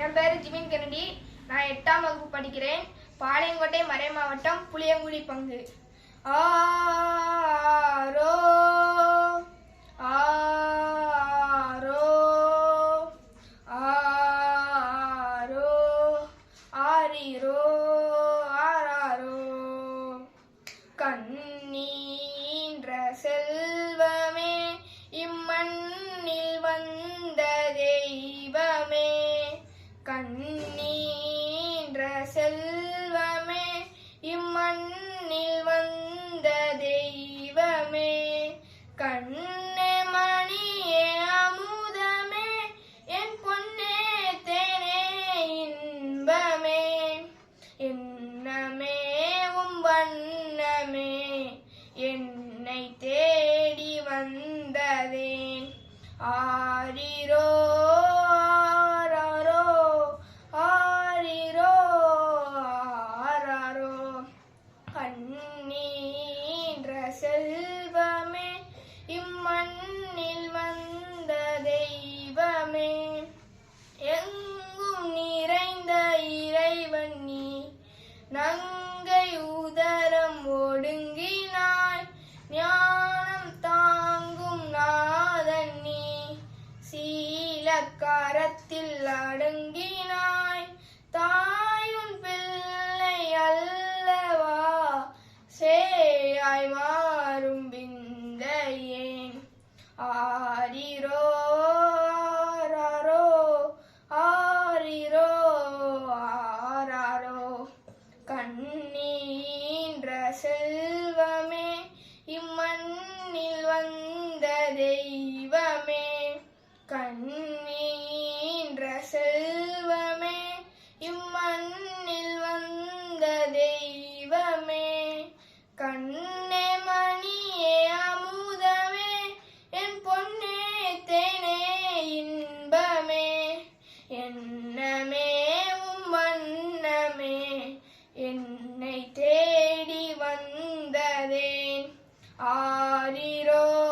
என் பேர் Jimin Kennedy நான் எட்டாம் வகுப்பு படிக்கிறேன். பாளையங்கோட்டை மறை மாவட்டம் புளியங்குடி பங்கு. ஆரோ ஆரோ ஆரோ ஆரிரோ ஆராரோ கண்ணீன்ற செல்வமே இம்மண் கண்ணீன்ற செல்வமே இம்மண்ணில் வந்த தெய்வமே. கண்ணே மணியே அமுதமே என் பொன்னே தேனே இன்பமே. எண்ணமே உம் வண்ணமே என்னை தேடி வந்ததேன். ஆரிரோ ஆரிரோ ஆராரோ கண்ணீன்ற செல்வமே இம்மண்ணில் வந்த தெய்வமே. எங்கும் நிறைந்த இறைவன் நீ நங்கை உதரம் ஒடுங்கினாய். ஞானம் தாங்கும் நாதன் நீ சீலக்காரத்தில் அடங்கினாய் ஆரிரோ ஆராரோ ஆரிரோ ஆராரோ. கண்ணீன்ற செல்வமே இம்மண்ணில் வந்த தெய்வமே. கண்ணீன்ற செல்வமே இம்மண்ணில் வந்த தெய்வமே. கண் Niro.